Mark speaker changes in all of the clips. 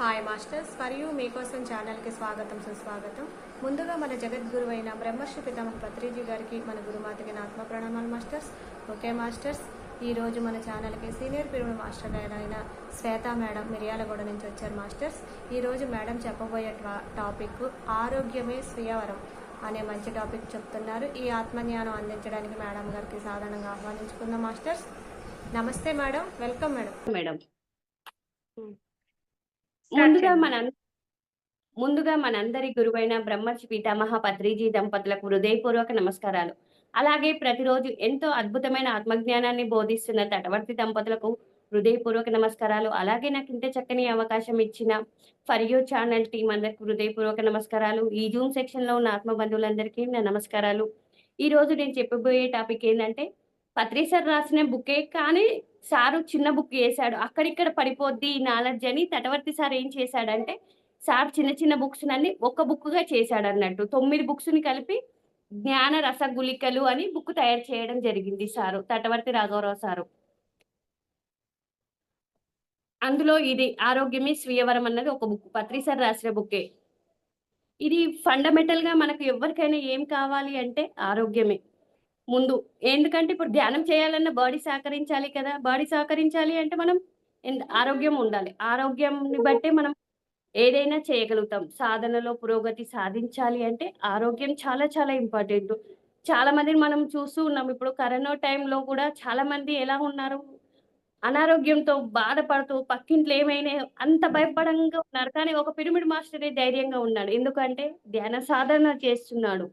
Speaker 1: Hi masters మరియు మీకోసం ఛానల్కి స్వాగతం సుస్వాగతం. ముందుగా మన జగద్గురు అయిన బ్రహ్మర్షి పితామహ పత్రిజీ గారికి మన గురుమాతకి నా ఆత్మ ప్రణామాలు మాస్టర్స్ ఓకే మాస్టర్స్ ఈ రోజు మన ఛానల్కి సీనియర్ పిరమిడ్ మాస్టర్ అయిన శ్వేత మేడం మిర్యాలగూడ నుంచి వచ్చారు మాస్టర్స్ ఈ రోజు మేడం చెప్పబోయే టా- టాపిక్ ఆరోగ్యమే స్వీయవరం అనే మంచి టాపిక్ చెప్తున్నారు. ఈ ఆత్మజ్ఞానం అందించడానికి మేడం గారికి సాధారణంగా ఆహ్వానించుకుందాం మాస్టర్స్ నమస్తే మేడం. Welcome madam.
Speaker 2: మేడం. ముందుగా. మన ముందుగా మనందరి గురువైన బ్రహ్మర్షి పితామహ పత్రిజీ దంపతులకు హృదయపూర్వక నమస్కారాలు. అలాగే ప్రతిరోజు ఎంతో అద్భుతమైన ఆత్మజ్ఞానాన్ని బోధిస్తున్న తటవర్తి దంపతులకు హృదయపూర్వక నమస్కారాలు. అలాగే నాకు ఇంత చక్కని అవకాశం ఇచ్చిన ఫర్ యూ ఛానల్ టీం అందరికి హృదయపూర్వక నమస్కారాలు. ఈ జూమ్ సెక్షన్లో ఉన్న ఆత్మ బంధువులందరికీ నా నమస్కారాలు. ఈ రోజు నేను చెప్పబోయే టాపిక్ ఏంటంటే పత్రి సార్ రాసిన బుకే కానీ సారు చిన్న బుక్ వేశాడు అక్కడిక్కడ పడిపోద్ది ఈ నాలెడ్జ్ అని తటవర్తి సార్ ఏం చేశాడంటే సార్ చిన్న చిన్న బుక్స్ అన్ని ఒక బుక్గా చేశాడు అన్నట్టు తొమ్మిది బుక్స్ని కలిపి జ్ఞాన రసగుళికలు అని బుక్ తయారు చేయడం జరిగింది సారు తటవర్తి రాఘవరావు సారు. అందులో ఇది ఆరోగ్యమే స్వీయవరం అన్నది ఒక బుక్. పత్రి సార్ రాసిన బుక్కే. ఇది ఫండమెంటల్గా మనకు ఎవరికైనా ఏం కావాలి అంటే ఆరోగ్యమే. ముందు. ఎందుకంటే ఇప్పుడు ధ్యానం చేయాలన్న బాడీ సహకరించాలి కదా. బాడీ సహకరించాలి అంటే మనం ఆరోగ్యం ఉండాలి. ఆరోగ్యంని బట్టే మనం ఏదైనా చేయగలుగుతాం. సాధనలో పురోగతి సాధించాలి అంటే ఆరోగ్యం చాలా చాలా ఇంపార్టెంట్. చాలా మందిని మనం చూస్తూ ఉన్నాం. ఇప్పుడు కరోనా టైంలో కూడా చాలా మంది ఎలా ఉన్నారు? అనారోగ్యంతో బాధపడుతూ పక్కింట్లో ఏమైనా అంత భయపడంగా ఉన్నారు. కానీ ఒక పిరమిడ్ మాస్టరే ధైర్యంగా ఉన్నాడు. ఎందుకంటే ధ్యాన సాధన చేస్తున్నాడు.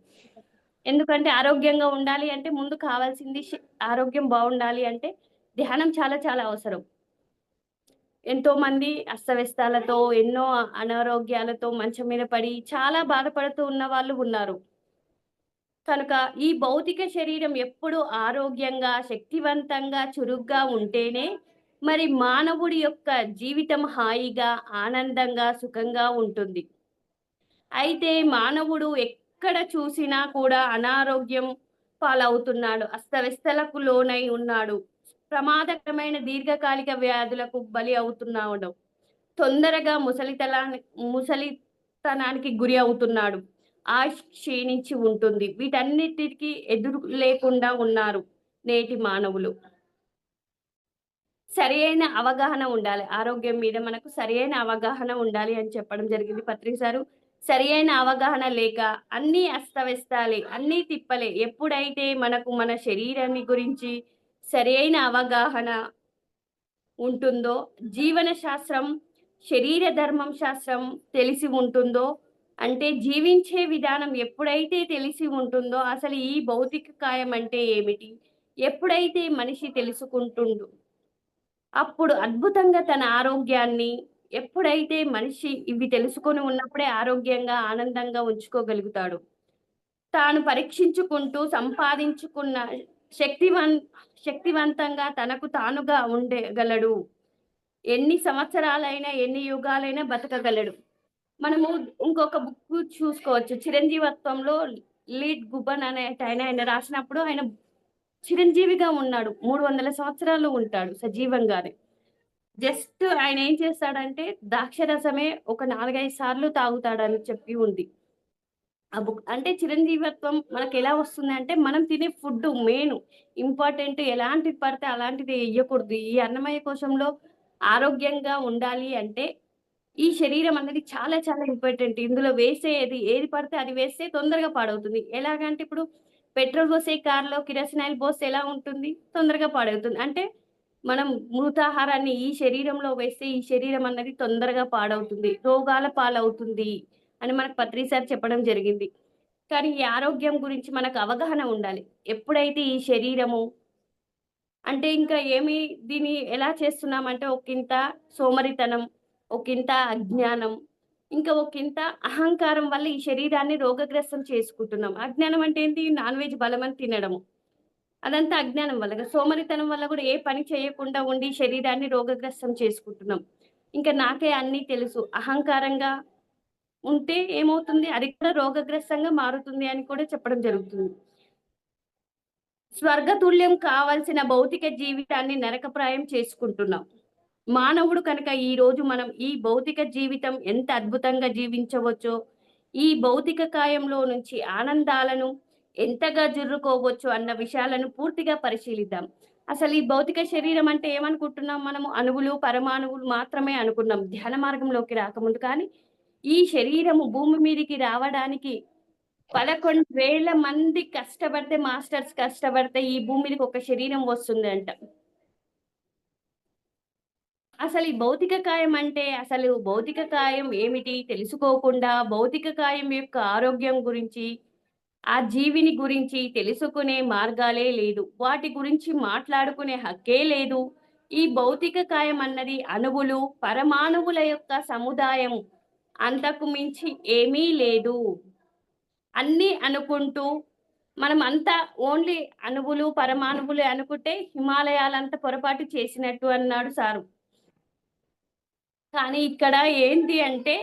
Speaker 2: ఎందుకంటే ఆరోగ్యంగా ఉండాలి అంటే ముందు కావాల్సింది ఆరోగ్యం బాగుండాలి అంటే ధ్యానం చాలా చాలా అవసరం. ఎంతో మంది అస్తవ్యస్తాలతో ఎన్నో అనారోగ్యాలతో మంచం మీద పడి చాలా బాధపడుతూ ఉన్న వాళ్ళు ఉన్నారు. కనుక ఈ భౌతిక శరీరం ఎప్పుడు ఆరోగ్యంగా శక్తివంతంగా చురుగ్గా ఉంటేనే మరి మానవుడి యొక్క జీవితం హాయిగా ఆనందంగా సుఖంగా ఉంటుంది. అయితే మానవుడు ఎక్కడ చూసినా కూడా అనారోగ్యం పాలవుతున్నాడు. అస్తవ్యస్తలకు లోనై ఉన్నాడు. ప్రమాదకరమైన దీర్ఘకాలిక వ్యాధులకు బలి అవుతున్నాడు. తొందరగా ముసలితనానికి ముసలితనానికి గురి అవుతున్నాడు. ఆయుష్ క్షీణించి ఉంటుంది. వీటన్నిటికీ ఎదురు లేకుండా ఉన్నారు నేటి మానవులు. సరి అయిన అవగాహన ఉండాలి. ఆరోగ్యం మీద మనకు సరి అయిన అవగాహన ఉండాలి అని చెప్పడం జరిగింది పత్రిక సారు. సరి అయిన అవగాహన లేక అన్ని అస్తవ్యస్తాలే అన్ని తిప్పలే. ఎప్పుడైతే మనకు మన శరీరాన్ని గురించి సరి అయిన అవగాహన ఉంటుందో జీవన శాస్త్రం శరీర ధర్మం శాస్త్రం తెలిసి ఉంటుందో అంటే జీవించే విధానం ఎప్పుడైతే తెలిసి ఉంటుందో అసలు ఈ భౌతిక కాయం అంటే ఏమిటి? ఎప్పుడైతే మనిషి తెలుసుకుంటుండు అప్పుడు అద్భుతంగా తన ఆరోగ్యాన్ని ఎప్పుడైతే మనిషి ఇవి తెలుసుకొని ఉన్నప్పుడే ఆరోగ్యంగా ఆనందంగా ఉంచుకోగలుగుతాడు. తాను పరీక్షించుకుంటూ సంపాదించుకున్న శక్తివన్ శక్తివంతంగా తనకు తానుగా ఉండగలడు. ఎన్ని సంవత్సరాలైనా ఎన్ని యుగాలైనా బతకగలడు. మనము ఇంకొక బుక్ చూసుకోవచ్చు. చిరంజీవత్వంలో లీడ్ గుబన్ అనే ఆయన ఆయన రాసినప్పుడు ఆయన చిరంజీవిగా ఉన్నాడు. మూడు వందల సంవత్సరాలు ఉంటాడు సజీవంగానే. జస్ట్ ఆయన ఏం చేస్తాడంటే ద్రాక్షరసమే ఒక నాలుగైదు సార్లు తాగుతాడని చెప్పి ఉంది. ఆ బుక్ అంటే చిరంజీవత్వం మనకు ఎలా వస్తుంది అంటే మనం తినే ఫుడ్ మెయిన్ ఇంపార్టెంట్ ఎలాంటిది పడితే అలాంటిది వేయకూడదు. ఈ అన్నమయ కోశంలో ఆరోగ్యంగా ఉండాలి అంటే ఈ శరీరం అనేది చాలా చాలా ఇంపార్టెంట్. ఇందులో వేసేది ఏది ఏది పడితే అది వేస్తే తొందరగా పాడవుతుంది. ఎలాగంటే ఇప్పుడు పెట్రోల్ పోసే కార్లో కిరసనాయిల్ పోస్తే ఎలా ఉంటుంది? తొందరగా పాడవుతుంది. అంటే మనం మృతాహారాన్ని ఈ శరీరంలో వేస్తే ఈ శరీరం అన్నది తొందరగా పాడవుతుంది రోగాల పాలవుతుంది అని మనకు పత్రిసారి చెప్పడం జరిగింది. కానీ ఈ ఆరోగ్యం గురించి మనకు అవగాహన ఉండాలి. ఎప్పుడైతే ఈ శరీరము అంటే ఇంకా ఏమి దీన్ని ఎలా చేస్తున్నామంటే ఒకంత సోమరితనం ఒకంత అజ్ఞానం ఇంకా ఒకంత అహంకారం వల్ల ఈ శరీరాన్ని రోగగ్రస్తం చేసుకుంటున్నాం. అజ్ఞానం అంటే ఏంటి నాన్ వెజ్ బలమని తినడము. అదంతా అజ్ఞానం వల్ల. సోమరితనం వల్ల కూడా ఏ పని చేయకుండా ఉండి శరీరాన్ని రోగగ్రస్తం చేసుకుంటున్నాం. ఇంకా నాకే అన్నీ తెలుసు. అహంకారంగా ఉంటే ఏమవుతుంది? అది కూడా రోగగ్రస్తంగా మారుతుంది అని కూడా చెప్పడం జరుగుతుంది. స్వర్గతుల్యం కావాల్సిన భౌతిక జీవితాన్ని నరకప్రాయం చేసుకుంటున్నాం. మానవుడు కనుక ఈ రోజు మనం ఈ భౌతిక జీవితం ఎంత అద్భుతంగా జీవించవచ్చో ఈ భౌతిక కాయంలో నుంచి ఆనందాలను ఎంతగా జుర్రుకోవచ్చు అన్న విషయాలను పూర్తిగా పరిశీలిద్దాం. అసలు ఈ భౌతిక శరీరం అంటే ఏమనుకుంటున్నాం? మనము అణువులు పరమాణువులు మాత్రమే అనుకున్నాం. ధ్యాన మార్గంలోకి రాకముందు కానీ ఈ శరీరము భూమి మీదకి రావడానికి పదకొండు వేల మంది కష్టపడితే మాస్టర్స్ కష్టపడితే ఈ భూమి మీదకి ఒక శరీరం వస్తుంది అంట. అసలు ఈ భౌతిక కాయం అంటే అసలు భౌతిక కాయం ఏమిటి? తెలుసుకోకుండా భౌతిక కాయం యొక్క ఆరోగ్యం గురించి ఆ జీవిని గురించి తెలుసుకునే మార్గాలే లేదు. వాటి గురించి మాట్లాడుకునే హక్కే లేదు. ఈ భౌతిక కాయం అన్నది అణువులు పరమాణువుల యొక్క సముదాయం. అంతకు మించి ఏమీ లేదు. అన్నీ అనుకుంటూ మనం అంతా ఓన్లీ అణువులు పరమాణువులు అనుకుంటే హిమాలయాలంత పొరపాటు చేసినట్టు అన్నాడు సారు. కానీ ఇక్కడ ఏంటి అంటే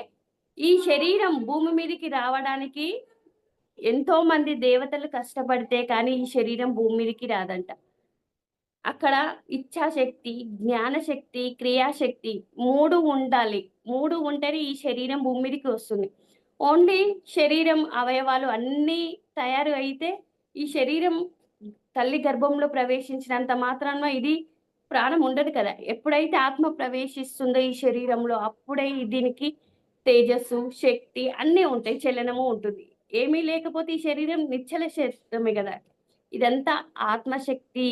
Speaker 2: ఈ శరీరం భూమి మీదకి రావడానికి ఎంతో మంది దేవతలు కష్టపడితే కానీ ఈ శరీరం భూమి మీదకి రాదంట. అక్కడ ఇచ్ఛాశక్తి జ్ఞానశక్తి క్రియాశక్తి మూడు ఉండాలి. మూడు ఉంటేనే ఈ శరీరం భూమి మీదకి వస్తుంది. ఓన్లీ శరీరం అవయవాలు అన్నీ తయారు అయితే ఈ శరీరం తల్లి గర్భంలో ప్రవేశించినంత మాత్రాన ఇది ప్రాణం ఉండదు కదా. ఎప్పుడైతే ఆత్మ ప్రవేశిస్తుందో ఈ శరీరంలో అప్పుడే దీనికి తేజస్సు శక్తి అన్నీ ఉంటాయి చలనము ఉంటుంది. ఏమీ లేకపోతే ఈ శరీరం నిశ్చల శరీరమే కదా. ఇదంతా ఆత్మశక్తి.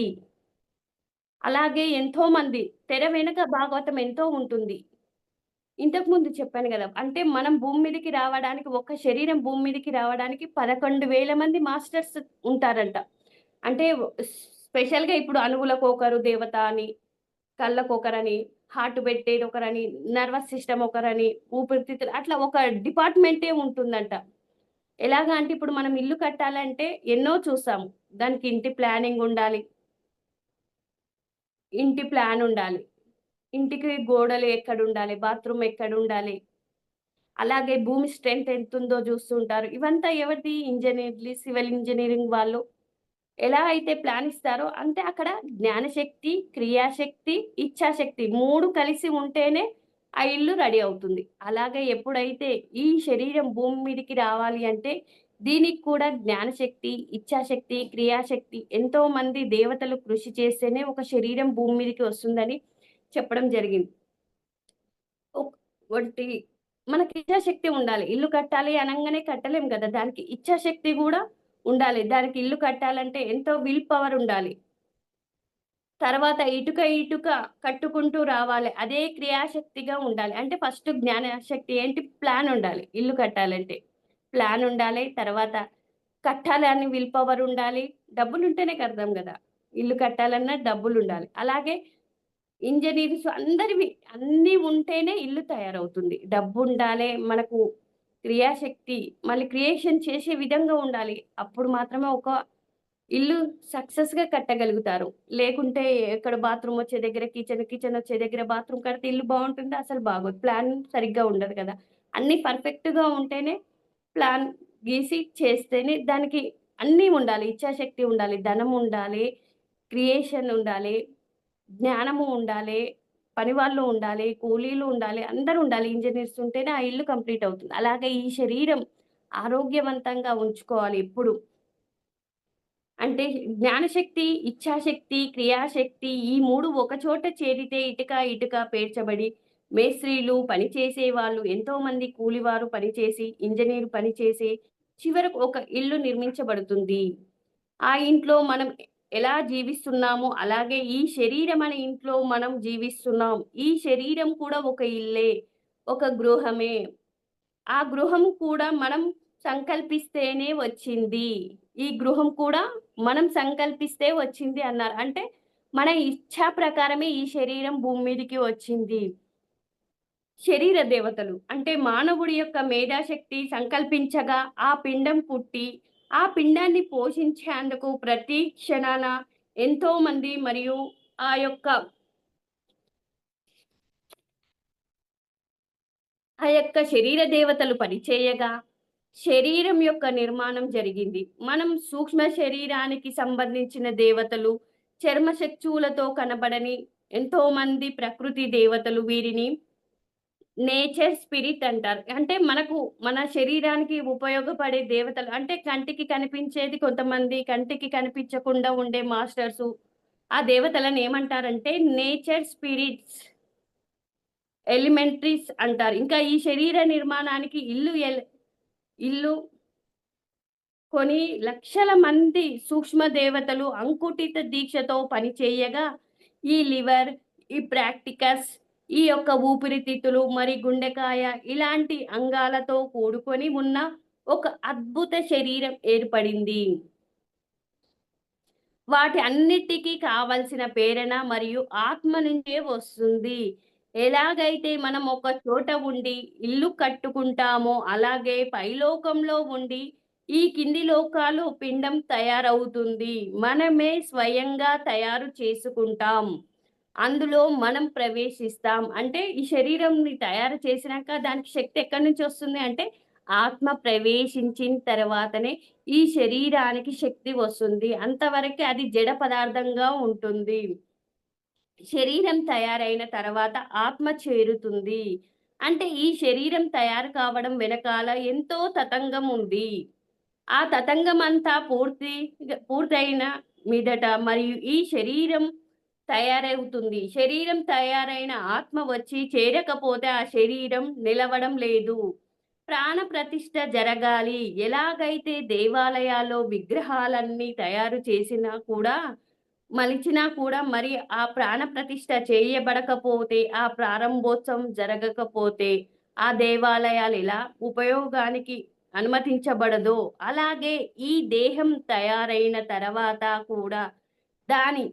Speaker 2: అలాగే ఎంతో మంది తెర వెనుక భాగవతం ఎంతో ఉంటుంది. ఇంతకు ముందు చెప్పాను కదా అంటే మనం భూమి మీదకి రావడానికి ఒక శరీరం భూమి మీదకి రావడానికి పదకొండు వేల మంది మాస్టర్స్ ఉంటారంట. అంటే స్పెషల్గా ఇప్పుడు అణువులకు ఒకరు దేవత అని కళ్ళకు ఒకరని హార్ట్ పెట్టేది ఒకరని నర్వస్ సిస్టమ్ ఒకరని ఊపిరితిత్తులు అట్లా ఒక డిపార్ట్మెంటే ఉంటుందంట. ఎలాగా అంటే ఇప్పుడు మనం ఇల్లు కట్టాలంటే ఎన్నో చూసాము. దానికి ఇంటి ప్లానింగ్ ఉండాలి. ఇంటి ప్లాన్ ఉండాలి. ఇంటికి గోడలు ఎక్కడ ఉండాలి? బాత్రూమ్ ఎక్కడ ఉండాలి? అలాగే భూమి స్ట్రెంత్ ఎంత ఉందో చూస్తుంటారు. ఇవంతా ఎవరిది? ఇంజనీర్లు సివిల్ ఇంజనీరింగ్ వాళ్ళు. ఎలా అయితే ప్లాన్ ఇస్తారో అంటే అక్కడ జ్ఞానశక్తి క్రియాశక్తి ఇచ్ఛాశక్తి మూడు కలిసి ఉంటేనే ఆ ఇల్లు రెడీ అవుతుంది. అలాగే ఎప్పుడైతే ఈ శరీరం భూమి మీదకి రావాలి అంటే దీనికి కూడా జ్ఞానశక్తి ఇచ్ఛాశక్తి క్రియాశక్తి ఎంతో మంది దేవతలు కృషి చేస్తేనే ఒక శరీరం భూమి మీదకి వస్తుందని చెప్పడం జరిగింది. ఒకటి మనకి ఇచ్ఛాశక్తి ఉండాలి. ఇల్లు కట్టాలి అనగానే కట్టలేం కదా. దానికి ఇచ్ఛాశక్తి కూడా ఉండాలి. దానికి ఇల్లు కట్టాలంటే ఎంతో విల్ పవర్ ఉండాలి. తర్వాత ఇటుక ఇటుక కట్టుకుంటూ రావాలి. అదే క్రియాశక్తిగా ఉండాలి. అంటే ఫస్ట్ జ్ఞానశక్తి ఏంటి? ప్లాన్ ఉండాలి. ఇల్లు కట్టాలంటే ప్లాన్ ఉండాలి. తర్వాత కట్టాలి అని విల్ పవర్ ఉండాలి. డబ్బులు ఉంటేనే అర్థం కదా. ఇల్లు కట్టాలన్నా డబ్బులు ఉండాలి. అలాగే ఇంజనీర్స్ అందరివి అన్నీ ఉంటేనే ఇల్లు తయారవుతుంది. డబ్బు ఉండాలి మనకు క్రియాశక్తి మళ్ళీ క్రియేషన్ చేసే విధంగా ఉండాలి. అప్పుడు మాత్రమే ఒక ఇల్లు సక్సెస్గా కట్టగలుగుతారు. లేకుంటే ఎక్కడ బాత్రూమ్ వచ్చే దగ్గర కిచెన్ కిచెన్ వచ్చే దగ్గర బాత్రూమ్ కడితే ఇల్లు బాగుంటుంది అసలు బాగోదు. ప్లాన్ సరిగ్గా ఉండదు కదా. అన్ని పర్ఫెక్ట్గా ఉంటేనే ప్లాన్ గీసి చేస్తేనే దానికి అన్నీ ఉండాలి. ఇచ్ఛాశక్తి ఉండాలి ధనం ఉండాలి క్రియేషన్ ఉండాలి జ్ఞానము ఉండాలి పని వాళ్ళు ఉండాలి కూలీలు ఉండాలి అందరూ ఉండాలి. ఇంజనీర్స్ ఉంటేనే ఆ ఇల్లు కంప్లీట్ అవుతుంది. అలాగే ఈ శరీరం ఆరోగ్యవంతంగా ఉంచుకోవాలి ఎప్పుడు. అంటే జ్ఞానశక్తి ఇచ్ఛాశక్తి క్రియాశక్తి ఈ మూడు ఒక చోట చేరితే ఇటుక ఇటుక పేర్చబడి మేస్త్రీలు పనిచేసే వాళ్ళు ఎంతో మంది కూలివారు పనిచేసి ఇంజనీర్ పనిచేసి చివరకు ఒక ఇల్లు నిర్మించబడుతుంది. ఆ ఇంట్లో మనం ఎలా జీవిస్తున్నామో అలాగే ఈ శరీరం అనే ఇంట్లో మనం జీవిస్తున్నాం. ఈ శరీరం కూడా ఒక ఇల్లే ఒక గృహమే. ఆ గృహం కూడా మనం సంకల్పిస్తేనే వచ్చింది. ఈ గృహం కూడా మనం సంకల్పిస్తే వచ్చింది అన్నారు. అంటే మన ఇచ్ఛా ప్రకారమే ఈ శరీరం భూమి మీదకి వచ్చింది. శరీర దేవతలు అంటే మానవుడి యొక్క మేధాశక్తి సంకల్పించగా ఆ పిండం పుట్టి ఆ పిండాన్ని పోషించేందుకు ప్రతి క్షణాన ఎంతో మంది మరియు ఆ యొక్క ఆ యొక్క శరీర దేవతలు పనిచేయగా శరీరం యొక్క నిర్మాణం జరిగింది. మనం సూక్ష్మ శరీరానికి సంబంధించిన దేవతలు చర్మ శక్తులతో కనబడని ఎంతో మంది ప్రకృతి దేవతలు వీరిని నేచర్ స్పిరిట్ అంటారు. అంటే మనకు మన శరీరానికి ఉపయోగపడే దేవతలు అంటే కంటికి కనిపించేది కొంతమంది కంటికి కనిపించకుండా ఉండే మాస్టర్స్ ఆ దేవతలను ఏమంటారంటే నేచర్ స్పిరిట్స్ ఎలిమెంటరీస్ అంటారు. ఇంకా ఈ శరీర నిర్మాణానికి ఇల్లు ఇల్లు కొన్ని లక్షల మంది సూక్ష్మ దేవతలు అంకుటిత దీక్షతో పనిచేయగా ఈ లివర్ ఈ ప్రాక్టికస్ ఈ యొక్క ఊపిరితిత్తులు మరి గుండెకాయ ఇలాంటి అంగాలతో కూడుకొని ఉన్న ఒక అద్భుత శరీరం ఏర్పడింది. వాటి అన్నిటికీ కావలసిన ప్రేరణ మరియు ఆత్మ నుంచే వస్తుంది. ఎలాగైతే మనం ఒక చోట ఉండి ఇల్లు కట్టుకుంటామో అలాగే పైలోకంలో ఉండి ఈ కింది లోకాలు పిండం తయారవుతుంది. మనమే స్వయంగా తయారు చేసుకుంటాం. అందులో మనం ప్రవేశిస్తాం. అంటే ఈ శరీరంని తయారు చేసినాక దానికి శక్తి ఎక్కడి నుంచి వస్తుంది అంటే ఆత్మ ప్రవేశించిన తర్వాతనే ఈ శరీరానికి శక్తి వస్తుంది. అంతవరకు అది జడ పదార్థంగా ఉంటుంది. శరీరం తయారైన తర్వాత ఆత్మ చేరుతుంది. అంటే ఈ శరీరం తయారు కావడం వెనకాల ఎంతో తతంగం ఉంది. ఆ తతంగం అంతా పూర్తి పూర్తయిన మీదట మరియు ఈ శరీరం తయారవుతుంది. శరీరం తయారైన ఆత్మ వచ్చి చేరకపోతే ఆ శరీరం నిలవడం లేదు. ప్రాణ ప్రతిష్ట జరగాలి. ఎలాగైతే దేవాలయాల్లో విగ్రహాలన్నీ తయారు చేసినా కూడా మలిచినా కూడా మరి ఆ ప్రాణ ప్రతిష్ఠ చేయబడకపోతే ఆ ప్రారంభోత్సవం జరగకపోతే ఆ దేవాలయాలు ఇలా ఉపయోగానికి అనుమతించబడదో అలాగే ఈ దేహం తయారైన తర్వాత కూడా దాని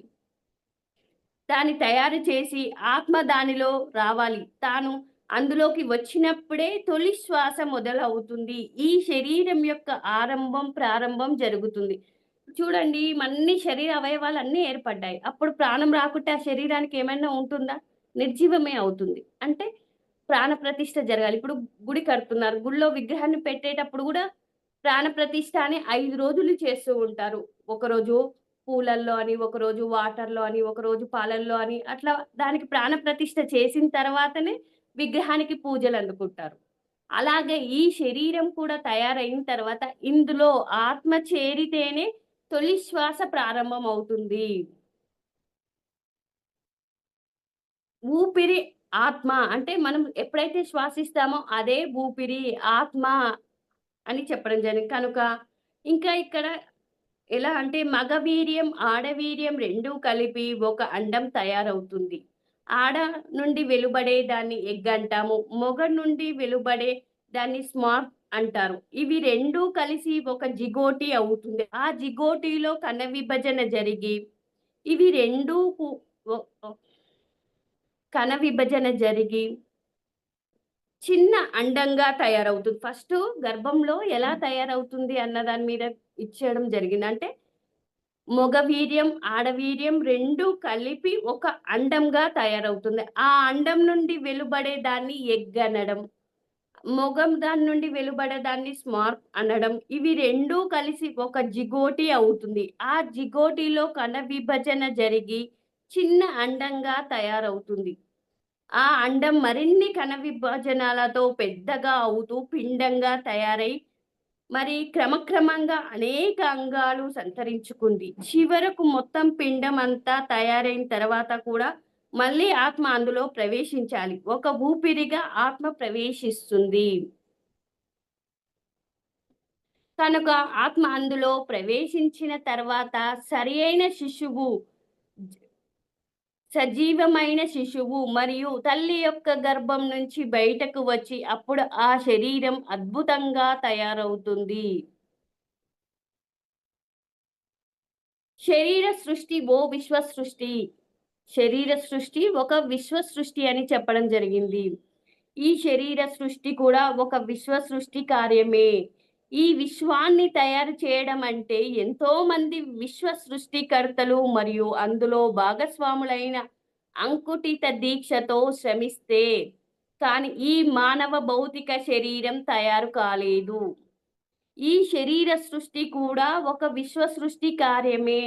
Speaker 2: దాన్ని తయారు చేసి ఆత్మ దానిలో రావాలి. తాను అందులోకి వచ్చినప్పుడే తొలి శ్వాస మొదలవుతుంది. ఈ శరీరం యొక్క ఆరంభం ప్రారంభం జరుగుతుంది. చూడండి అన్ని శరీర అవయవాలు అన్నీ ఏర్పడ్డాయి. అప్పుడు ప్రాణం రాకుంటే ఆ శరీరానికి ఏమైనా ఉంటుందా? నిర్జీవమే అవుతుంది. అంటే ప్రాణ ప్రతిష్ఠ జరగాలి. ఇప్పుడు గుడి కడుతున్నారు. గుడిలో విగ్రహాన్ని పెట్టేటప్పుడు కూడా ప్రాణ ప్రతిష్ఠ అని ఐదు రోజులు చేస్తూ ఉంటారు. ఒకరోజు పూలల్లో అని ఒకరోజు వాటర్లో అని ఒకరోజు పాలల్లో అని. అట్లా దానికి ప్రాణ ప్రతిష్ఠ చేసిన తర్వాతనే విగ్రహానికి పూజలు అందుకుంటారు. అలాగే ఈ శరీరం కూడా తయారైన తర్వాత ఇందులో ఆత్మ చేరితేనే తొలి శ్వాస ప్రారంభం అవుతుంది. ఊపిరి ఆత్మ అంటే మనం ఎప్పుడైతే శ్వాసిస్తామో అదే ఊపిరి ఆత్మ అని చెప్పడం జరిగింది. కనుక ఇంకా ఇక్కడ ఎలా అంటే మగ వీర్యం ఆడవీర్యం రెండు కలిపి ఒక అండం తయారవుతుంది. ఆడ నుండి వెలువడే దాన్ని ఎగ్ అంటాము మొగ నుండి వెలువడే దాన్ని స్మార్ట్ అంటారు. ఇవి రెండు కలిసి ఒక జిగోటి అవుతుంది. ఆ జిగోటిలో కణ విభజన జరిగి ఇవి రెండు కణ విభజన జరిగి చిన్న అండంగా తయారవుతుంది. ఫస్ట్ గర్భంలో ఎలా తయారవుతుంది అన్న దాని మీద ఇచ్చేయడం జరిగింది. అంటే మగవీర్యం ఆడవీర్యం రెండు కలిపి ఒక అండంగా తయారవుతుంది. ఆ అండం నుండి వెలువడే దాన్ని ఎగ్ అనడం మొగం దాని నుండి వెలుబడదాన్ని స్మార్క్ స్మార్ట్ అనడం. ఇవి రెండూ కలిసి ఒక జిగోటి అవుతుంది. ఆ జిగోటిలో కణ విభజన జరిగి చిన్న అండంగా తయారవుతుంది. ఆ అండం మరిన్ని కణ విభజనాలతో పెద్దగా అవుతూ పిండంగా తయారై మరి క్రమక్రమంగా అనేక అంగాలు సంతరించుకుంది. చివరకు మొత్తం పిండం అంతా తయారైన తర్వాత కూడా మళ్ళీ ఆత్మ అందులో ప్రవేశించాలి. ఒక ఊపిరిగా ఆత్మ ప్రవేశిస్తుంది. కనుక ఆత్మ అందులో ప్రవేశించిన తర్వాత సరి అయిన శిశువు సజీవమైన శిశువు మరియు తల్లి యొక్క గర్భం నుంచి బయటకు వచ్చి అప్పుడు ఆ శరీరం అద్భుతంగా తయారవుతుంది. శరీర సృష్టి ఓ విశ్వ సృష్టి. శరీర సృష్టి ఒక విశ్వ సృష్టి అని చెప్పడం జరిగింది. ఈ శరీర సృష్టి కూడా ఒక విశ్వ సృష్టి కార్యమే. ఈ విశ్వాన్ని తయారు చేయడం అంటే ఎంతో మంది విశ్వ సృష్టికర్తలు మరియు అందులో భాగస్వాములైన అంకుటిత దీక్షతో శ్రమిస్తే కానీ ఈ మానవ భౌతిక శరీరం తయారు కాలేదు. ఈ శరీర సృష్టి కూడా ఒక విశ్వ సృష్టి కార్యమే.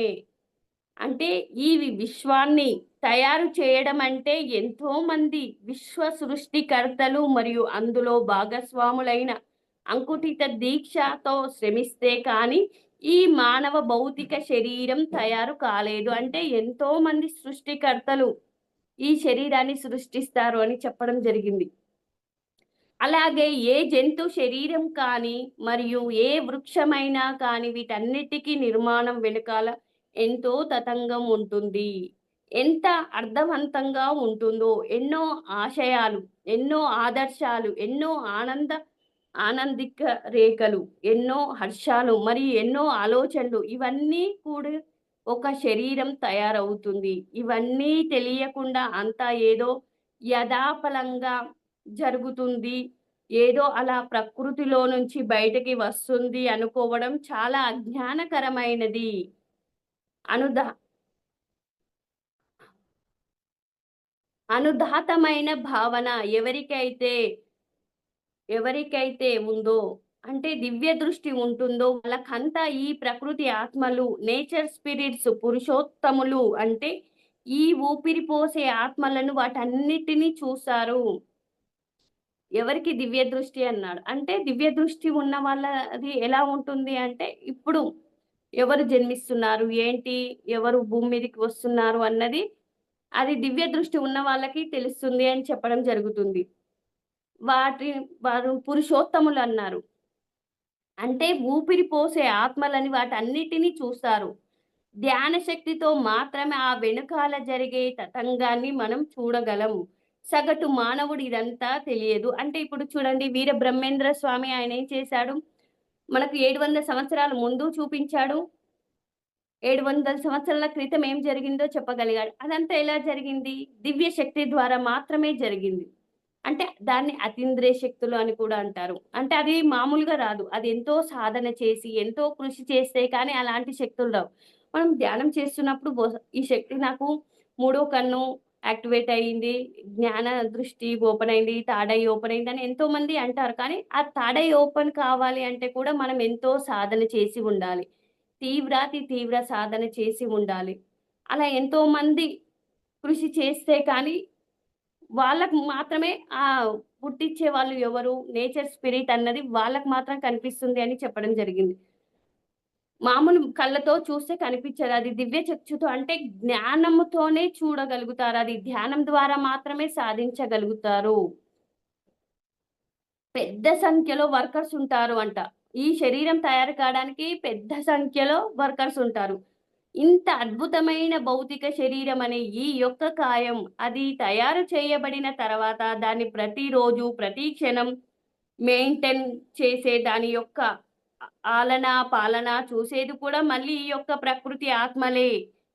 Speaker 2: అంటే ఈ విశ్వాన్ని తయారు చేయడం అంటే ఎంతో మంది విశ్వ సృష్టికర్తలు మరియు అందులో భాగస్వాములైన అంకుటిత దీక్షతో శ్రమిస్తే కానీ ఈ మానవ భౌతిక శరీరం తయారు కాలేదు. అంటే ఎంతో మంది సృష్టికర్తలు ఈ శరీరాన్ని సృష్టిస్తారు అని చెప్పడం జరిగింది. అలాగే ఏ జంతు శరీరం కానీ మరియు ఏ వృక్షమైనా కానీ వీటన్నిటికీ నిర్మాణం వెనుకాల ఎంతో తతంగం ఉంటుంది. ఎంత అర్థవంతంగా ఉంటుందో ఎన్నో ఆశయాలు ఎన్నో ఆదర్శాలు ఎన్నో ఆనంద ఆనందిక రేఖలు ఎన్నో హర్షాలు మరి ఎన్నో ఆలోచనలు ఇవన్నీ కూడా ఒక శరీరం తయారవుతుంది. ఇవన్నీ తెలియకుండా అంతా ఏదో యథాపలంగా జరుగుతుంది. ఏదో అలా ప్రకృతిలో నుంచి బయటకి వస్తుంది అనుకోవడం చాలా అజ్ఞానకరమైనది. అనుదా అనుదాతమైన భావన ఎవరికైతే ఎవరికైతే ఉందో అంటే దివ్య దృష్టి ఉంటుందో వాళ్ళకంతా ఈ ప్రకృతి ఆత్మలు నేచర్ స్పిరిట్స్ పురుషోత్తములు అంటే ఈ ఊపిరి పోసే ఆత్మలను వాటన్నిటినీ చూశారు. ఎవరికి దివ్య దృష్టి అన్నాడు? అంటే దివ్య దృష్టి ఉన్న వాళ్ళది ఎలా ఉంటుంది అంటే ఇప్పుడు ఎవరు జన్మిస్తున్నారు? ఏంటి? ఎవరు భూమి మీదకి వస్తున్నారు? అన్నది అది దివ్య దృష్టి ఉన్న వాళ్ళకి తెలుస్తుంది అని చెప్పడం జరుగుతుంది. వాటి వారు పురుషోత్తములు అన్నారు. అంటే ఊపిరి పోసే ఆత్మలని వాటన్నిటినీ చూస్తారు. ధ్యాన శక్తితో మాత్రమే ఆ వెనుకాల జరిగే తతంగాన్ని మనం చూడగలము. సగటు మానవుడు ఇదంతా తెలియదు. అంటే ఇప్పుడు చూడండి వీర బ్రహ్మేంద్ర స్వామి ఆయన ఏం చేశాడు? మనకు ఏడు వందల సంవత్సరాల ముందు చూపించాడు. ఏడు వందల సంవత్సరాల క్రితం ఏం జరిగిందో చెప్పగలిగాడు. అదంతా ఎలా జరిగింది? దివ్య శక్తి ద్వారా మాత్రమే జరిగింది. అంటే దాన్ని అతీంద్రియ శక్తులు అని కూడా అంటారు. అంటే అది మామూలుగా రాదు. అది ఎంతో సాధన చేసి ఎంతో కృషి చేస్తే కానీ అలాంటి శక్తులు రావు. మనం ధ్యానం చేస్తున్నప్పుడు ఈ శక్తి నాకు మూడో కన్ను యాక్టివేట్ అయ్యింది జ్ఞాన దృష్టి ఓపెన్ అయింది తాడై ఓపెన్ అయింది అని ఎంతో మంది అంటారు. కానీ ఆ తాడై ఓపెన్ కావాలి అంటే కూడా మనం ఎంతో సాధన చేసి ఉండాలి. తీవ్రాతి తీవ్ర సాధన చేసి ఉండాలి. అలా ఎంతో మంది కృషి చేస్తే కానీ వాళ్ళకు మాత్రమే ఆ పుట్టించే వాళ్ళు ఎవరు? నేచర్ స్పిరిట్ అన్నది వాళ్ళకు మాత్రం కనిపిస్తుంది అని చెప్పడం జరిగింది. మామూలు కళ్ళతో చూస్తే కనిపించదు. అది దివ్య చక్షుతో అంటే జ్ఞానముతోనే చూడగలుగుతారు. అది ధ్యానం ద్వారా మాత్రమే సాధించగలుగుతారు. పెద్ద సంఖ్యలో వర్కర్స్ ఉంటారు అంట. ఈ శరీరం తయారు కావడానికి పెద్ద సంఖ్యలో వర్కర్స్ ఉంటారు. ఇంత అద్భుతమైన భౌతిక శరీరం అనే ఈ యొక్క కాయం అది తయారు చేయబడిన తర్వాత దాన్ని ప్రతిరోజు ప్రతి క్షణం మెయింటైన్ చేసే దాని యొక్క ఆలన పాలన చూసేది కూడా మళ్ళీ ఈ యొక్క ప్రకృతి ఆత్మలే.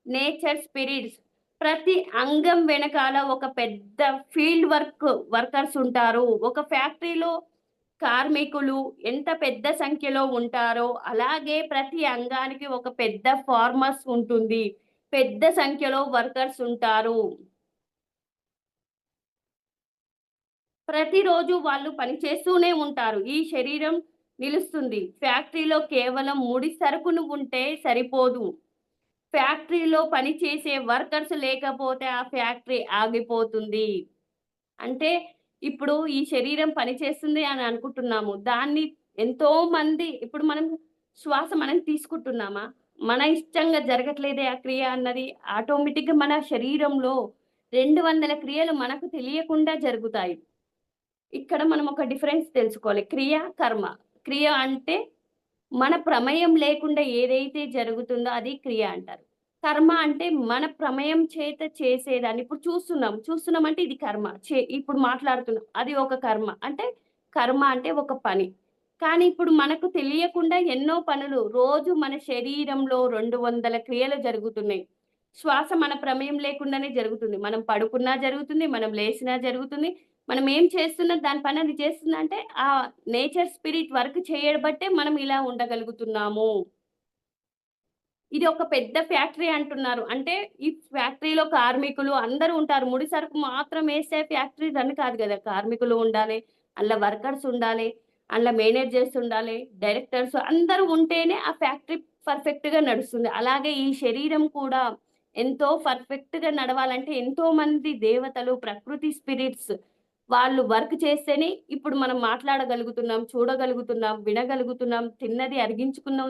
Speaker 2: Nature spirits. ప్రతి అంగం వెనకాల ఒక పెద్ద ఫీల్డ్ వర్క్ వర్కర్స్ ఉంటారు. ఒక ఫ్యాక్టరీలో కార్మికులు ఎంత పెద్ద సంఖ్యలో ఉంటారో అలాగే ప్రతి అంగానికి ఒక పెద్ద ఫార్మర్స్ ఉంటుంది. పెద్ద సంఖ్యలో వర్కర్స్ ఉంటారు. ప్రతిరోజు వాళ్ళు పనిచేస్తూనే ఉంటారు. ఈ శరీరం నిలుస్తుంది. ఫ్యాక్టరీలో కేవలం ముడి సరుకును ఉంటే సరిపోదు. ఫ్యాక్టరీలో పనిచేసే వర్కర్స్ లేకపోతే ఆ ఫ్యాక్టరీ ఆగిపోతుంది. అంటే ఇప్పుడు ఈ శరీరం పనిచేస్తుంది అని అనుకుంటున్నాము. దాన్ని ఎంతో మంది ఇప్పుడు మనం శ్వాస మనం తీసుకుంటున్నామా? మన ఇష్టంగా జరగట్లేదే ఆ క్రియ అన్నది ఆటోమేటిక్గా మన శరీరంలో రెండు వందల క్రియలు మనకు తెలియకుండా జరుగుతాయి. ఇక్కడ మనం ఒక డిఫరెన్స్ తెలుసుకోవాలి. క్రియ కర్మ. క్రియ అంటే మన ప్రమేయం లేకుండా ఏదైతే జరుగుతుందో అది క్రియ అంటారు. కర్మ అంటే మన ప్రమేయం చేత చేసేదాన్ని. ఇప్పుడు చూస్తున్నాం. చూస్తున్నాం అంటే ఇది కర్మ. చే ఇప్పుడు మాట్లాడుతున్నాం. అది ఒక కర్మ. అంటే కర్మ అంటే ఒక పని. కానీ ఇప్పుడు మనకు తెలియకుండా ఎన్నో పనులు రోజు మన శరీరంలో రెండు వందల క్రియలు జరుగుతున్నాయి. శ్వాస మన ప్రమేయం లేకుండానే జరుగుతుంది. మనం పడుకున్నా జరుగుతుంది మనం లేచినా జరుగుతుంది. మనం ఏం చేస్తున్న దాని పని అది చేస్తుందంటే ఆ నేచర్ స్పిరిట్ వర్క్ చేయబట్టే మనం ఇలా ఉండగలుగుతున్నాము. ఇది ఒక పెద్ద ఫ్యాక్టరీ అంటున్నారు. అంటే ఈ ఫ్యాక్టరీలో కార్మికులు అందరూ ఉంటారు. ముడి సరుకు మాత్రం వేసే ఫ్యాక్టరీ రన్ కాదు కదా. కార్మికులు ఉండాలి అందులో వర్కర్స్ ఉండాలి అందులో మేనేజర్స్ ఉండాలి డైరెక్టర్స్ అందరూ ఉంటేనే ఆ ఫ్యాక్టరీ పర్ఫెక్ట్గా నడుస్తుంది. అలాగే ఈ శరీరం కూడా ఎంతో పర్ఫెక్ట్గా నడవాలంటే ఎంతో మంది దేవతలు ప్రకృతి స్పిరిట్స్ వాళ్ళు వర్క్ చేస్తేనే ఇప్పుడు మనం మాట్లాడగలుగుతున్నాం చూడగలుగుతున్నాం వినగలుగుతున్నాం తిన్నది అరిగించుకున్న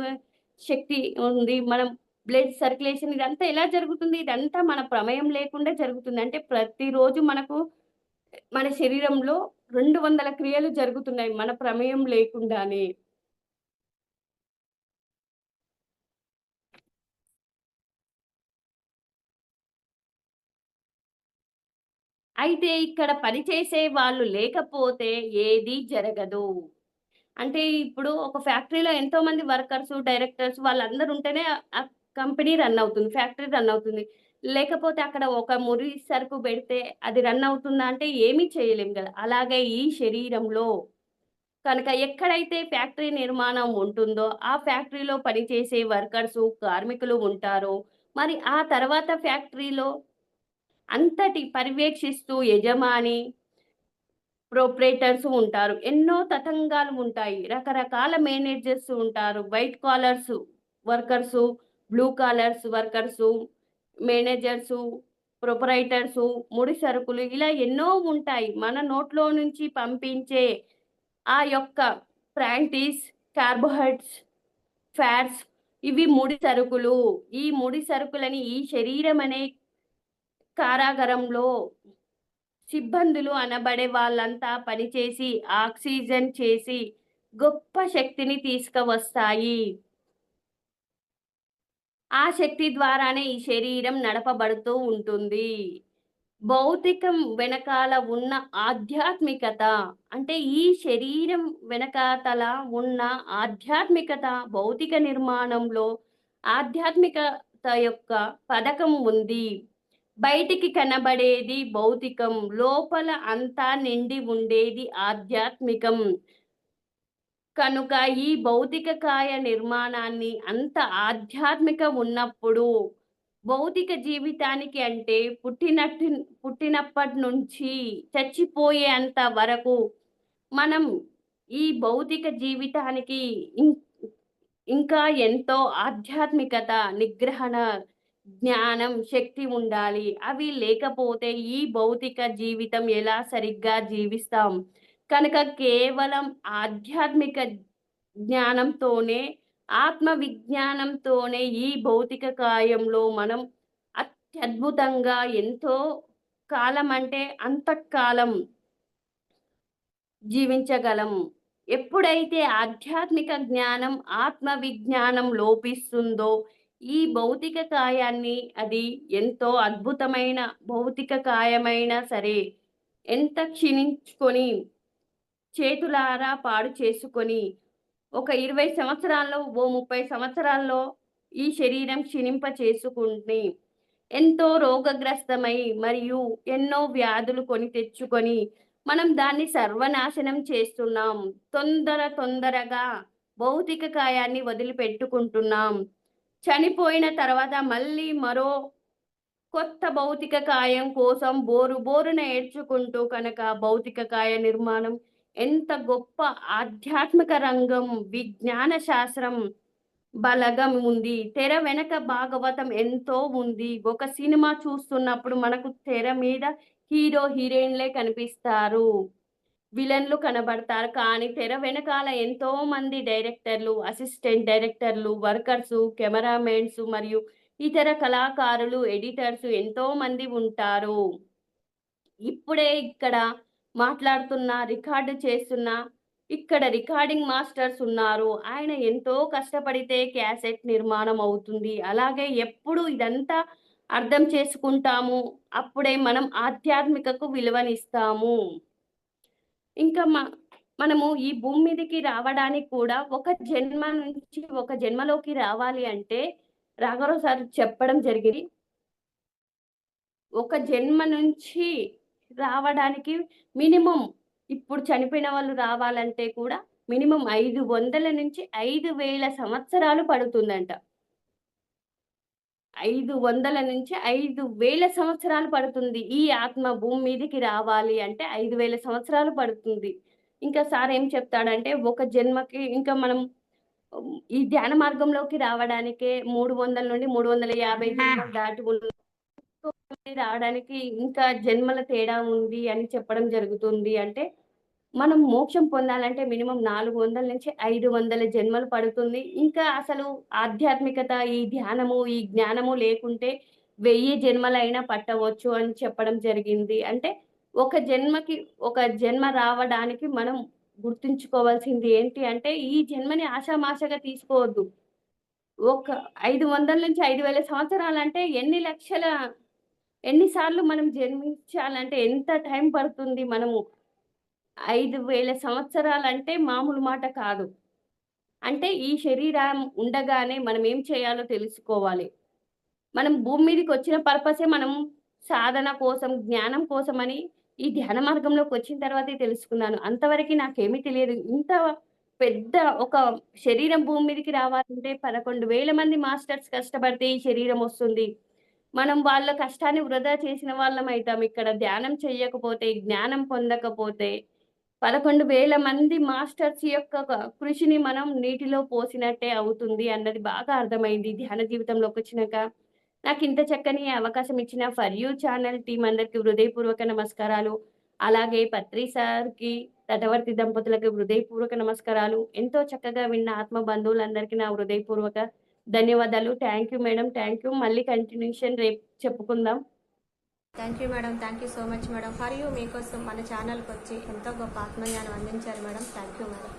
Speaker 2: శక్తి ఉంది. మనం బ్లడ్ సర్క్యులేషన్ ఇదంతా ఎలా జరుగుతుంది? ఇదంతా మన ప్రమేయం లేకుండా జరుగుతుంది. అంటే ప్రతిరోజు మనకు మన శరీరంలో రెండు వందల క్రియలు జరుగుతున్నాయి మన ప్రమేయం లేకుండానే. అయితే ఇక్కడ పనిచేసే వాళ్ళు లేకపోతే ఏది జరగదు. అంటే ఇప్పుడు ఒక ఫ్యాక్టరీలో ఎంతో మంది వర్కర్స్ డైరెక్టర్స్ వాళ్ళందరూ ఉంటేనే ఆ కంపెనీ రన్ అవుతుంది ఫ్యాక్టరీ రన్ అవుతుంది. లేకపోతే అక్కడ ఒక మురి సరుకు పెడితే అది రన్ అవుతుందా అంటే ఏమీ చేయలేం కదా. అలాగే ఈ శరీరంలో కనుక ఎక్కడైతే ఫ్యాక్టరీ నిర్మాణం ఉంటుందో ఆ ఫ్యాక్టరీలో పనిచేసే వర్కర్స్ కార్మికులు ఉంటారో. మరి ఆ తర్వాత ఫ్యాక్టరీలో అంతటి పర్యవేక్షిస్తూ యజమాని ప్రొపరేటర్స్ ఉంటారు. ఎన్నో తతంగాలు ఉంటాయి. రకరకాల మేనేజర్స్ ఉంటారు. White collars workers blue collars workers managers proprietors ముడి సరుకులు ఇలా ఎన్నో ఉంటాయి. మన నోట్లో నుంచి పంపించే ఆ యొక్క ప్రాంటీస్ కార్బోహైడ్రేట్స్ ఫ్యాట్స్ ఇవి ముడి సరుకులు. ఈ ముడి సరుకులని ఈ శరీరం అనే కారాగారంలో సిబ్బందులు అనబడే వాళ్ళంతా పనిచేసి ఆక్సిజన్ చేసి గొప్ప శక్తిని తీసుకువస్తాయి. ఆ శక్తి ద్వారానే ఈ శరీరం నడపబడుతూ ఉంటుంది. భౌతికం వెనకాల ఉన్న ఆధ్యాత్మికత అంటే ఈ శరీరం వెనకాతల ఉన్న ఆధ్యాత్మికత భౌతిక నిర్మాణంలో ఆధ్యాత్మికత యొక్క పథకం ఉంది. బయటికి కనబడేది భౌతికం లోపల అంతా నిండి ఉండేది ఆధ్యాత్మికం. కనుక ఈ భౌతిక కాయ నిర్మాణాన్ని అంత ఆధ్యాత్మిక ఉన్నప్పుడు భౌతిక జీవితానికి అంటే పుట్టినట్టు పుట్టినప్పటి నుంచి చచ్చిపోయే అంత వరకు మనం ఈ భౌతిక జీవితానికి ఇం- ఇంకా ఎంతో ఆధ్యాత్మికత నిగ్రహణ జ్ఞానం శక్తి ఉండాలి. అవి లేకపోతే ఈ భౌతిక జీవితం ఎలా సరిగ్గా జీవిస్తాం? కనుక కేవలం ఆధ్యాత్మిక జ్ఞానంతోనే ఆత్మ విజ్ఞానంతోనే ఈ భౌతిక కాయంలో మనం అత్యద్భుతంగా ఎంతో కాలం అంటే అంతకాలం జీవించగలం. ఎప్పుడైతే ఆధ్యాత్మిక జ్ఞానం ఆత్మ విజ్ఞానం లోపిస్తుందో ఈ భౌతిక కాయాన్ని అది ఎంతో అద్భుతమైన భౌతిక కాయమైనా సరే ఎంత క్షీణించుకొని చేతులారా పాడు చేసుకొని ఒక ఇరవై సంవత్సరాల్లో ఓ ముప్పై సంవత్సరాల్లో ఈ శరీరం క్షీణింప చేసుకుని ఎంతో రోగగ్రస్తమై మరియు ఎన్నో వ్యాధులు కొని తెచ్చుకొని మనం దాన్ని సర్వనాశనం చేస్తున్నాం. తొందర తొందరగా భౌతిక కాయాన్ని వదిలిపెట్టుకుంటున్నాం. చనిపోయిన తర్వాత మళ్ళీ మరో కొత్త భౌతిక కాయం కోసం బోరు బోరున ఏడ్చుకుంటూ కనుక భౌతిక కాయ నిర్మాణం ఎంత గొప్ప ఆధ్యాత్మిక రంగం విజ్ఞాన శాస్త్రం బలగం ఉంది. తెర వెనక భాగవతం ఎంతో ఉంది. ఒక సినిమా చూస్తున్నప్పుడు మనకు తెర మీద హీరో హీరోయిన్లే కనిపిస్తారు. విలన్లు కనబడతారు. కానీ తెర వెనకాల ఎంతో మంది డైరెక్టర్లు అసిస్టెంట్ డైరెక్టర్లు వర్కర్స్ కెమెరామెన్స్ మరియు ఇతర కళాకారులు ఎడిటర్స్ ఎంతో మంది ఉంటారు. ఇప్పుడే ఇక్కడ మాట్లాడుతున్న రికార్డు చేస్తున్న ఇక్కడ రికార్డింగ్ మాస్టర్స్ ఉన్నారు. ఆయన ఎంతో కష్టపడితే క్యాసెట్ నిర్మాణం అవుతుంది. అలాగే ఎప్పుడు ఇదంతా అర్థం చేసుకుంటాము? అప్పుడే మనం ఆధ్యాత్మికకు విలువనిస్తాము. ఇంకా మా మనము ఈ భూమి మీదకి రావడానికి కూడా ఒక జన్మ నుంచి ఒక జన్మలోకి రావాలి అంటే రాఘవరావు సార్ చెప్పడం జరిగింది. ఒక జన్మ నుంచి రావడానికి మినిమం ఇప్పుడు చనిపోయిన వాళ్ళు రావాలంటే కూడా మినిమం ఐదు వందల నుంచి ఐదు వేల సంవత్సరాలు పడుతుందంట. ఐదు వందల నుంచి ఐదు వేల సంవత్సరాలు పడుతుంది ఈ ఆత్మ భూమి మీదకి రావాలి అంటే ఐదు వేల సంవత్సరాలు పడుతుంది. ఇంకా సార్ ఏం చెప్తాడంటే ఒక జన్మకి ఇంకా మనం ఈ ధ్యాన మార్గంలోకి రావడానికే మూడు వందల నుండి మూడు వందల యాభై దాటి రావడానికి ఇంకా జన్మల తేడా ఉంది అని చెప్పడం జరుగుతుంది. అంటే మనం మోక్షం పొందాలంటే మినిమం నాలుగు వందల నుంచి ఐదు వందల జన్మలు పడుతుంది. ఇంకా అసలు ఆధ్యాత్మికత ఈ ధ్యానము ఈ జ్ఞానము లేకుంటే వెయ్యి జన్మలైనా పట్టవచ్చు అని చెప్పడం జరిగింది. అంటే ఒక జన్మకి ఒక జన్మ రావడానికి మనం గుర్తుంచుకోవాల్సింది ఏంటి అంటే ఈ జన్మని ఆషామాషగా తీసుకోవద్దు. ఒక ఐదు వందల నుంచి ఐదు వేల సంవత్సరాలంటే ఎన్ని లక్షల ఎన్నిసార్లు మనం జన్మించాలంటే ఎంత టైం పడుతుంది మనము? ఐదు వేల సంవత్సరాలంటే మామూలు మాట కాదు. అంటే ఈ శరీరం ఉండగానే మనం ఏం చేయాలో తెలుసుకోవాలి. మనం భూమి మీదకి వచ్చిన పర్పసే మనం సాధన కోసం జ్ఞానం కోసం అని ఈ ధ్యాన మార్గంలోకి వచ్చిన తర్వాతే తెలుసుకున్నాను. అంతవరకు నాకేమీ తెలియదు. ఇంత పెద్ద ఒక శరీరం భూమి మీదకి రావాలంటే పదకొండు వేల మంది మాస్టర్స్ కష్టపడితే ఈ శరీరం వస్తుంది. మనం వాళ్ళ కష్టాన్ని వృధా చేసిన వాళ్ళం అవుతాం. ఇక్కడ ధ్యానం చేయకపోతే జ్ఞానం పొందకపోతే పదకొండు వేల మంది మాస్టర్స్ యొక్క కృషిని మనం నీటిలో పోసినట్టే అవుతుంది అన్నది బాగా అర్థమైంది ధ్యాన జీవితంలోకి వచ్చినాక. నాకు ఇంత చక్కని అవకాశం ఇచ్చిన ఫర్ యూ ఛానల్ టీం అందరికి హృదయపూర్వక నమస్కారాలు. అలాగే పత్రి సార్కి తటవర్తి దంపతులకు హృదయపూర్వక నమస్కారాలు. ఎంతో చక్కగా విన్న ఆత్మ బంధువులందరికీ నా హృదయపూర్వక ధన్యవాదాలు. Thank you madam thank you. మళ్ళీ కంటిన్యూషన్ రేపు చెప్పుకుందాం.
Speaker 1: Thank you madam thank you so much madam for you మీకోసం మన ఛానల్కి వచ్చి ఎంతో గొప్ప ఆత్మజ్ఞానం అందించారు మేడం థ్యాంక్ యూ మేడం